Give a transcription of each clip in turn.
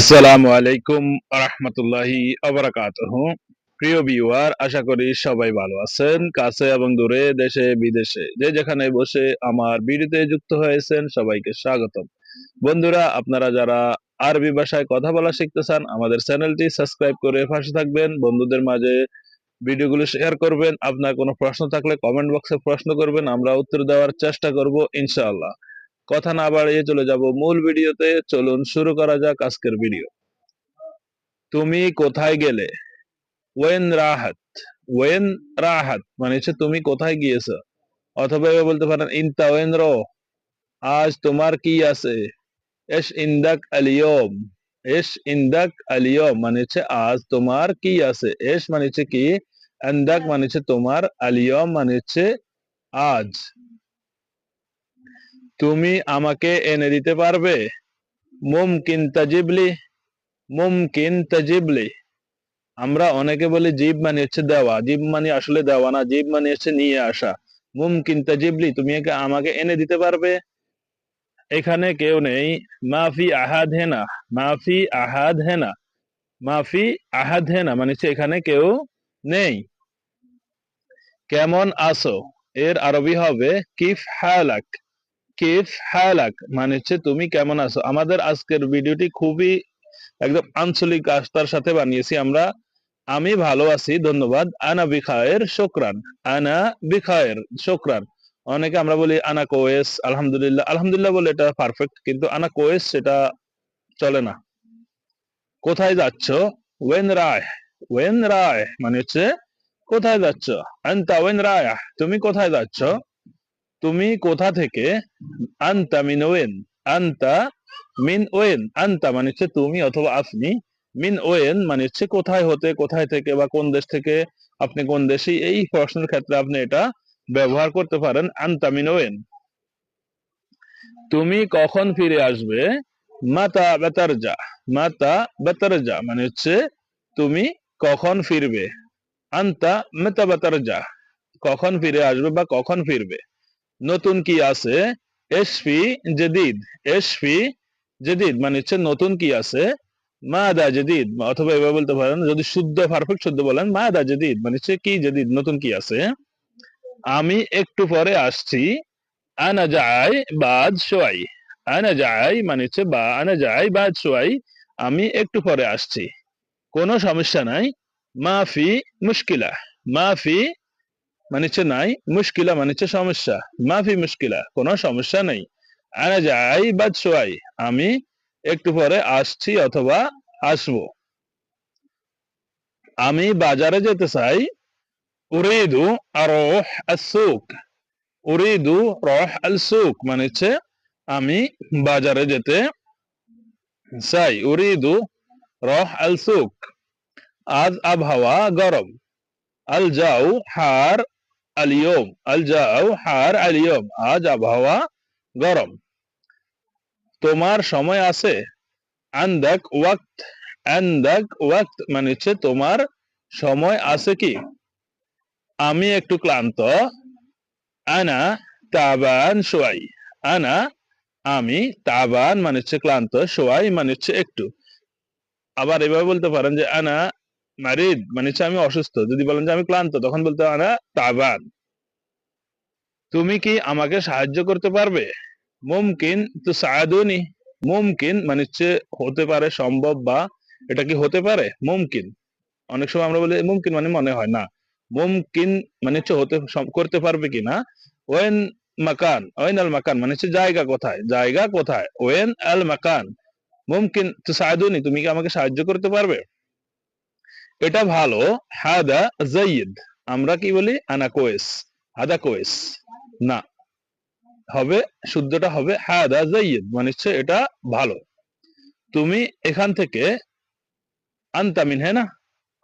আসসালামু আলাইকুম রহমতুল্লাহি আবরাকাতহ প্রিয় ভিউয়ার, আশা করি সবাই ভালো আছেন, কাছে এবং দূরে, দেশে, বিদেশে। যে যেখানে বসে আমার ভিডিওতে যুক্ত হয়েছেন, সবাইকে স্বাগতম। বন্ধুরা, আপনারা যারা আরবি ভাষায় কথা বলা শিখতে চান, আমাদের চ্যানেলটি সাবস্ক্রাইব করে পাশে থাকবেন। বন্ধুদের মাঝে ভিডিওগুলো শেয়ার করবেন। আপনার কোনো প্রশ্ন থাকলে কমেন্ট বক্সে প্রশ্ন করবেন, আমরা উত্তর দেওয়ার চেষ্টা করব, ইনশাআল্লাহ। কথা না বাড়িয়ে চলে যাব। মূল ভিডিওতে চলুন শুরু করা যাক আজকের ভিডিও। তুমি কোথায় গেলে? ওয়েন রাহাত ওয়েন রাহাত মানে হচ্ছে তুমি কোথায় গিয়েছো? অথবা বলতে পারেন ইনতা ওয়েন রো আজ তোমার কি আছে? এস ইন্দাক আলিয়ম এস ইন্দাক আলিয়ম মানে হচ্ছে, আজ তোমার কি আছে? এস মানে হচ্ছে কি? ইন্দাক মানে হচ্ছে তোমার আলিয়ম মানে হচ্ছে, আজ। তুমি আমাকে এনে দিতে পারবে? মুমকিন তাজিবলি মুমকিন তাজিবলি। আমরা অনেকে বলি জীব মানে হচ্ছে দেওয়া। জীব মানে আসলে দেওয়া না, জীব মানে হচ্ছে নিয়ে আসা। মুমকিন তাজিবলি, তুমি আমাকে এনে দিতে পারবে? এখানে কেউ নেই। মাফি আহাদ হেনা মাফি আহাদ হেনা মাফি আহাদ হেনা মানে এখানে কেউ নেই। কেমন আছো? এর আরবি হবে, কিফ হালাক। কিফ হালাক মানে হচ্ছে তুমি কেমন আছো? আমাদের আজকের ভিডিওটি খুবই একদম আঞ্চলিক আস্থার সাথে বানিয়েছি আমরা। আমি ভালো আছি, ধন্যবাদ। আনা বিখায়ের, শুকরান। আনা বিখায়ের, শুকরান। অনেকে আমরা বলি আনা কোয়েস, আলহামদুলিল্লাহ। আলহামদুলিল্লাহ বলে এটা পারফেক্ট কিন্তু আনা কোয়েস সেটা চলে না। কোথায় যাচ্ছ? ওয়েন রায় ওয়েন রায় মানে হচ্ছে কোথায় যাচ্ছ? আন্তা ওয়েন রায়, তুমি কোথায় যাচ্ছ? তুমি কোথা থেকে? আন্তা মিন ওয়েন। আন্তা মিন ওয়েন। আন্তা মানে হচ্ছে তুমি অথবা আপনি। মিন ওয়েন মানে হচ্ছে কোথায় হতে, কোথায় থেকে বা কোন দেশ থেকে, আপনি কোন দেশে। এই প্রশ্নের ক্ষেত্রে আপনি এটা ব্যবহার করতে পারেন, আন্তা মিন ওয়েন। তুমি কখন ফিরে আসবে? মাতা বেতার যা মাতা বেতার যা মানে হচ্ছে তুমি কখন ফিরবে? আন্তা মেতা বেতার যা কখন ফিরে আসবে বা কখন ফিরবে? নতুন কি আছে? এসপি জেদিদ। এসপি জেদিদ মানে হচ্ছে নতুন কি আছে? মাদা জেদিদ। অথবা এভাবে বলতে পারেন, যদি শুদ্ধ পারফেক্ট শুদ্ধ বলেন, মাদা জেদিদ। মানে হচ্ছে কি জেদিদ? নতুন কি আছে? আমি একটু পরে আসছি। আনা যাই বাদ সোয়াই। আনা যাই মানে হচ্ছে বা, আনা যাই বাদ সোয়াই। আমি একটু পরে আসছি। কোনো সমস্যা নাই। মাফি মুশকিলা। মাফি মানে হচ্ছে নাই, মুশকিলা মানে হচ্ছে সমস্যা। মাফি মুশকিলা, কোনো সমস্যা নেই। আনা যাই বাদ সোয়াই, আমি একটু পরে আসছি অথবা আসব। আমি বাজারে যেতে চাই, উরিদু আরোহ আসুক উরিদু রহ আল সুক মানে হচ্ছে আমি বাজারে যেতে চাই। উরিদু রহ আল সুক আজ আবহাওয়া গরম। আল যাও হার আলিয়ম আল যাও হার আলিয়ম আজ আবহাওয়া গরম। তোমার সময় আছে। আন্দাক ওয়াক্ত আন্দাক ওয়াক্ত মানে হচ্ছে তোমার সময় আছে কি? আমি একটু ক্লান্ত। আনা তাবান সোয়াই আনা আমি তাবান মানে হচ্ছে ক্লান্ত সোয়াই মানে হচ্ছে একটু। আবার এভাবে বলতে পারেন যে আনা মারিদ মানে আমি অসুস্থ। যদি বলেন যে আমি ক্লান্ত, তখন বলতে হবে আনা তাবান। তুমি কি আমাকে সাহায্য করতে পারবে? মুমকিন তো সায়াদুনি মুমকিন মানে হচ্ছে হতে পারে সম্ভব বা এটা কি হতে পারে? মুমকিন। অনেক সময় আমরা বলি, মুমকিন মানে মনে হয় না। মুমকিন মানে হচ্ছে হতে করতে পারবে কিনা ওয়েন মাকান, ওয়েন আল মাকান মানে হচ্ছে জায়গা কোথায়? জায়গা কোথায়? ওয়েন আল মাকান। মুমকিন তো সাহায্যনি তুমি কি আমাকে সাহায্য করতে পারবে? এটা ভালো। হাদা জাইদ। আমরা কি বলি? আনা কোয়েস হাদা কোয়েস না। হবে, শুদ্ধটা হবে হাদা জাইদ। মানে হচ্ছে এটা ভালো। তুমি এখান থেকে আন্তা মিন হ্যাঁ না?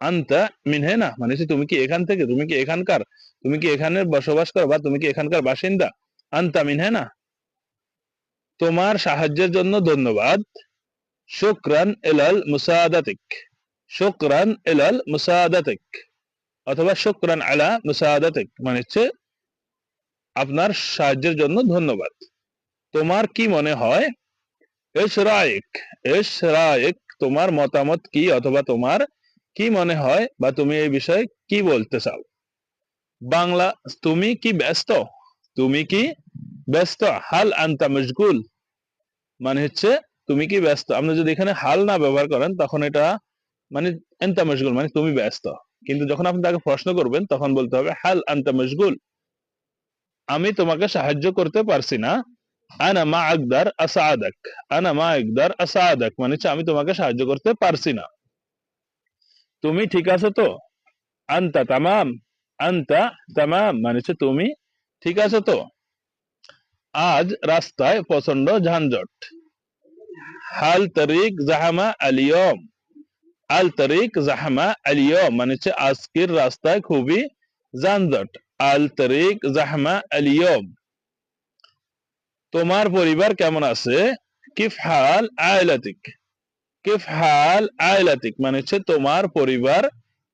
আন্তা মিন হ্যাঁ না? মানে তুমি কি এখান থেকে, তুমি কি এখানকার? তুমি কি এখানে বসবাস করো বা তুমি কি এখানকার বাসিন্দা? আন্তা মিন হ্যাঁ না? তোমার সাহায্যের জন্য ধন্যবাদ। শুক্রান এলাল মুসাদাতিক। শুক্রান এলাল মুসাদাতিক অথবা শুক্রান আলা মুসাদাতিক মানে হচ্ছে আপনার সাহায্যের জন্য ধন্যবাদ তোমার কি মনে হয় এশ রায়েক এশ রায়েক তোমার মতামত কি অথবা তোমার কি মনে হয় বা তুমি এই বিষয়ে কি বলতে চাও বাংলা তুমি কি ব্যস্ত তুমি কি ব্যস্ত হাল আন্তা মশগুল মানে হচ্ছে তুমি কি ব্যস্ত আপনি যদি এখানে হাল না ব্যবহার করেন তখন এটা মানে এন্তা মশগুল মানে তুমি ব্যস্ত। কিন্তু যখন আপনি তাকে প্রশ্ন করবেন, তখন বলতে হবে, হাল আন্তা মশগুল? আমি তোমাকে সাহায্য করতে পারছি না। আনা মা আকদার আনা মা মানে আমি তোমাকে সাহায্য করতে পারছি না। তুমি ঠিক আছো তো? আন্তা তামাম। আন্তা তামাম। মানে তুমি ঠিক আছো তো? আজ রাস্তায় প্রচণ্ড যানজট। হাল তারিক জাহামা আলিয়ম আল তারিক জাহামা আলিয়ম মানে হচ্ছে আজকের রাস্তায় খুবই যানজট। আল তারিক জাহামা আলিয়ম তোমার পরিবার কেমন আছে? কিফ হাল আয়লাতিক? কিফ হাল আয়লাতিক মানে হচ্ছে তোমার পরিবার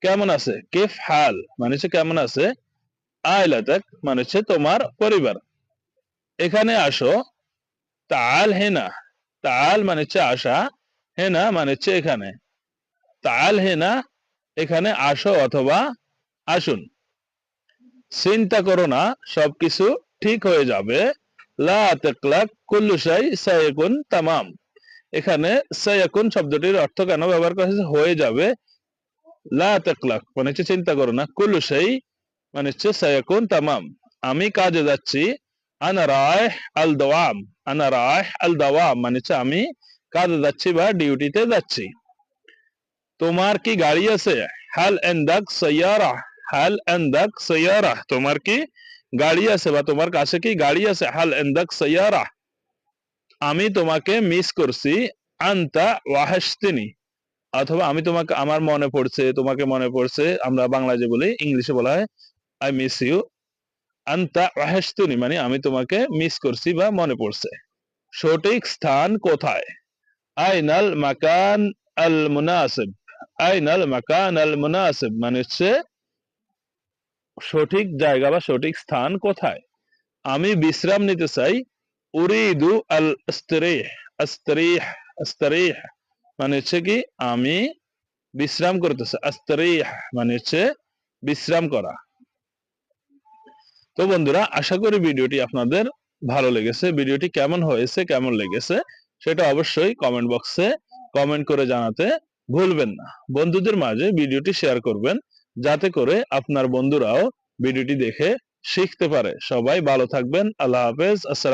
কেমন আছে? কিফ হাল মানে হচ্ছে কেমন আছে? আয়লাতিক মানে হচ্ছে তোমার পরিবার। এখানে আসো। তাল হেনা, তাল মানে হচ্ছে আসা, হেনা মানে হচ্ছে এখানে। তাল হেনা এখানে আসো অথবা আসুন। চিন্তা করো না, সবকিছু ঠিক হয়ে যাবে। লা তাকলাক কুল্লু শাই সায়াকুন তামাম। এখানে শব্দটির অর্থ কেন ব্যবহার করা হয়েছে? হয়ে যাবে। লা তাকলাক মানে হচ্ছে চিন্তা করো না, কুল্লু শাই মানে হচ্ছে সায়াকুন তামাম। আমি কাজে যাচ্ছি, আনা রায় আল দাওয়াম, আনা আল মানে হচ্ছে আমি কাজে যাচ্ছি বা ডিউটিতে যাচ্ছি। তোমার কি গাড়ি আছে হাল এন্দাক সাইয়ারা হাল এন্দাক সাইয়ারা তোমার কি গাড়ি আছে বা তোমার কাছে কি গাড়ি আছে হাল এন্দাক সাইয়ারা আমি তোমাকে মিস করছি আন্তা ওয়াহাস্তিনি অথবা আমি তোমাকে আমার মনে পড়ছে তোমাকে মনে পড়ছে আমরা বাংলা যে বলি ইংলিশে বলা হয় আই মিস ইউ আন্তা ওয়াহাস্তুনি মানে আমি তোমাকে মিস করছি বা মনে পড়ছে সঠিক স্থান কোথায় আইনাল মাকান আল মুনাসিব আইনাল মাকান আল মুনাসিব মানে হচ্ছে সঠিক জায়গা বা সঠিক স্থান কোথায়? আমি বিশ্রাম নিতে চাই, উরিদু আল আস্তারিহ আস্তারিহ আস্তারিহ মানে হচ্ছে কি আমি বিশ্রাম করতে চাই, আস্তারিহ মানে হচ্ছে বিশ্রাম করা। তো বন্ধুরা, আশা করি ভিডিওটি আপনাদের ভালো লেগেছে, ভিডিওটি কেমন হয়েছে, কেমন লেগেছে, সেটা অবশ্যই কমেন্ট বক্সে কমেন্ট করে জানাতে ভুলবেন না। বন্ধুদের মাঝে ভিডিওটি শেয়ার করবেন, যাতে করে আপনার বন্ধুরাও ভিডিওটি দেখে শিখতে পারে। সবাই ভালো থাকবেন। আল্লাহ হাফেজ। আসসালাম